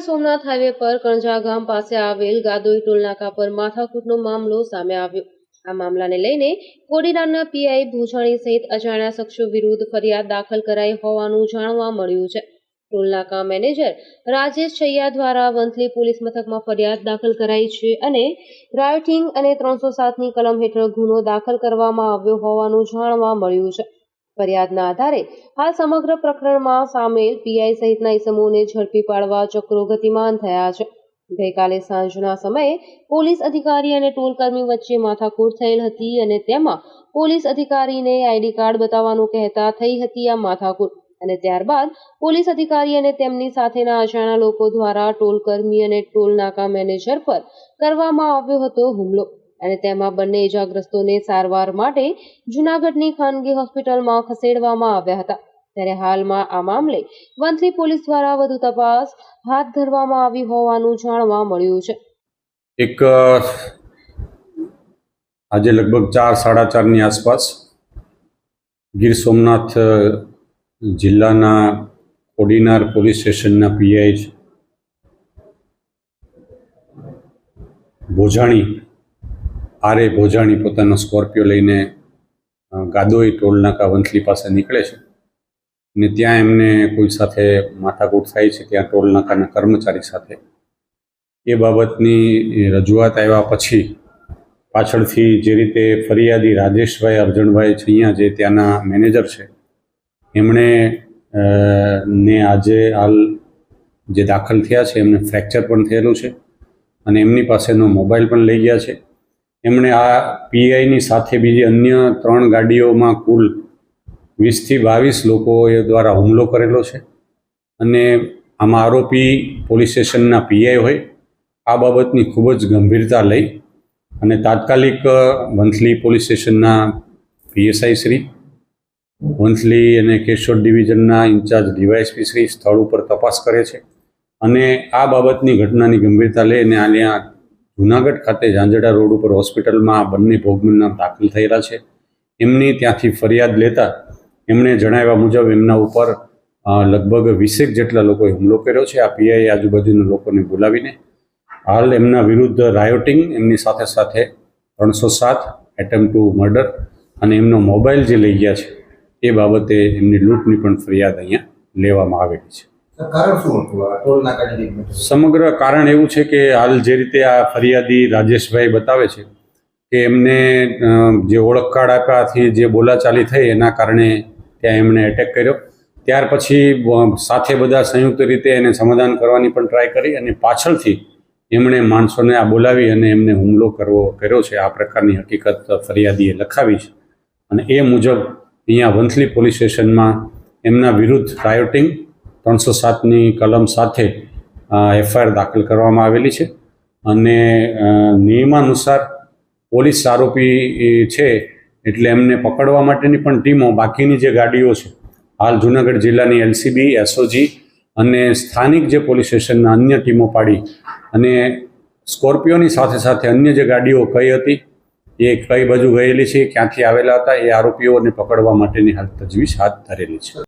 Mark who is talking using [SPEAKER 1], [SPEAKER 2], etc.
[SPEAKER 1] Somnath highway પર કણજા ગામ પાસે આવેલ ગાદોઈ ટોલનાકા પર માથાકૂટનો મામલો સામે આવ્યો. આ મામલાને લઈને કોડીનારના પીઆઈ ભૂષાણી સહિત અજાણ્યા શખ્સો વિરુદ્ધ ફરિયાદ દાખલ કરાઈ હોવાનું જાણવા મળ્યું છે. ટોલનાકા મેનેજર રાજેશ છૈયા દ્વારા વંથલી પોલીસ મથકમાં ફરિયાદ દાખલ કરાઈ છે અને રાયોટિંગ અને ત્રણસો સાતની કલમ હેઠળ ગુનો દાખલ કરવામાં આવ્યો હોવાનું જાણવા મળ્યું છે. ફરિયાદના આધારે હાલ સમગ્ર પ્રકરણમાં સામેલ પીઆઈ સહિતના ઇસમોને ઝડપી પાડવા ચક્રો ગતિમાન થયા છે. ગઈકાલે સાંજના સમયે પોલીસ અધિકારી અને ટોલકર્મી વચ્ચે માથાકૂટ થયેલ હતી અને તેમાં પોલીસ અધિકારીને આઈડી કાર્ડ બતાવવાનું કહેતા થઈ હતી આ માથાકૂટ. અને ત્યારબાદ પોલીસ અધિકારી અને તેમની સાથેના અજાણા લોકો દ્વારા ટોલકર્મી અને ટોલ નાકા મેનેજર પર કરવામાં આવ્યો હતો હુમલો. અને તેમાં બંને ઇજાગ્રસ્તોને સારવાર માટે જૂનાગઢની ખાનગી હોસ્પિટલમાં ખસેડવામાં આવ્યા હતા. ત્યારે હાલમાં આ મામલે વંથલી પોલીસ દ્વારા વધુ તપાસ હાથ ધરવામાં આવી હોવાનું જાણવા મળ્યું છે.
[SPEAKER 2] એક આજે લગભગ ચાર, સાડા ચારની આસપાસ ગીર સોમનાથ જિલ્લાના કોડીનાર પોલીસ સ્ટેશનના પીઆઈ ભોજાણી આરે ભોજાણી પોતાનો સ્કોર્પિયો લઈને ગાદોઈ ટોલનાકા વંથલી પાસે નીકળે છે. ને ત્યાં એમને કોઈ સાથે માથાકૂટ થાય છે ત્યાં ટોલનાકાના કર્મચારી સાથે. એ બાબતની રજૂઆત આવ્યા પછી પાછળથી જે રીતે ફરિયાદી રાજેશભાઈ અર્જણભાઈ છૈયા જે ત્યાંના મેનેજર છે, એમણે ને આજે હાલ જે દાખલ થયા છે એમને ફ્રેક્ચર પણ થયેલું છે અને એમની પાસેનો મોબાઈલ પણ લઈ ગયા છે. એમણે આ પીઆઈની સાથે બીજી અન્ય ત્રણ ગાડીઓમાં કુલ વીસથી બાવીસ લોકોએ દ્વારા હુમલો કરેલો છે. અને આમાં આરોપી પોલીસ સ્ટેશનના પીઆઈ હોય. આ બાબતની ખૂબ જ ગંભીરતા લઈ અને તાત્કાલિક વંથલી પોલીસ સ્ટેશનના પીએસઆઈ શ્રી, વંથલી અને કેશોદ ડિવિઝનના ઇન્ચાર્જ ડીવાયએસપી શ્રી સ્થળ ઉપર તપાસ કરે છે. અને આ બાબતની ઘટનાની ગંભીરતા લઈને અહીંયા જુનાગઢ ખાતે ઝાંઝડા રોડ ઉપર હોસ્પિટલમાં બંને ભોગબનના દાખલ થયેલા છે. એમની ત્યાંથી ફરિયાદ લેતા એમણે જણાવ્યા મુજબ એમના ઉપર લગભગ વીસેક જેટલા લોકોએ હુમલો કર્યો છે. આ પીઆઈ આજુબાજુના લોકોને બોલાવીને હાલ એમના વિરુદ્ધ રાયોટિંગ, એમની સાથે સાથે ત્રણસો સાત એટેમ્પ ટુ મર્ડર અને એમનો મોબાઈલ જે લઈ ગયા છે, એ બાબતે એમની લૂંટની પણ ફરિયાદ અહીંયા લેવામાં આવેલી છે. સમગ્ર કારણ એવું છે કે હાલ જે રીતે આ ફરિયાદી રાજેશભાઈ બતાવે છે કે એમને જે ઓળખ કાર્ડ આપ્યાથી જે બોલાચાલી થઈ એના કારણે ત્યાં એમણે એટેક કર્યો. ત્યાર પછી સાથે બધા સંયુક્ત રીતે એને સમાધાન કરવાની પણ ટ્રાય કરી અને પાછળથી એમણે માણસોને આ બોલાવી અને એમને હુમલો કરવો કર્યો છે. આ પ્રકારની હકીકત ફરિયાદીએ લખાવી છે. અને એ મુજબ અહીંયા વંથલી પોલીસ સ્ટેશનમાં એમના વિરુદ્ધ રાયોટિંગ ત્રણસો સાતની કલમ સાથે એફઆઈઆર દાખલ કરવામાં આવેલી છે. અને નિયમાનુસાર પોલીસ આરોપી છે, એટલે એમને પકડવા માટેની પણ ટીમો બાકીની જે ગાડીઓ છે, હાલ જુનાગઢ જિલ્લાની એલસીબી, એસઓજી અને સ્થાનિક જે પોલીસ સ્ટેશનના અન્ય ટીમો પાડી અને સ્કોર્પિયોની સાથે સાથે અન્ય જે ગાડીઓ કઈ હતી, એ કઈ બાજુ ગયેલી છે, ક્યાંથી આવેલા હતા, એ આરોપીઓને પકડવા માટેની હાલ તજવીજ હાથ ધરેલી છે.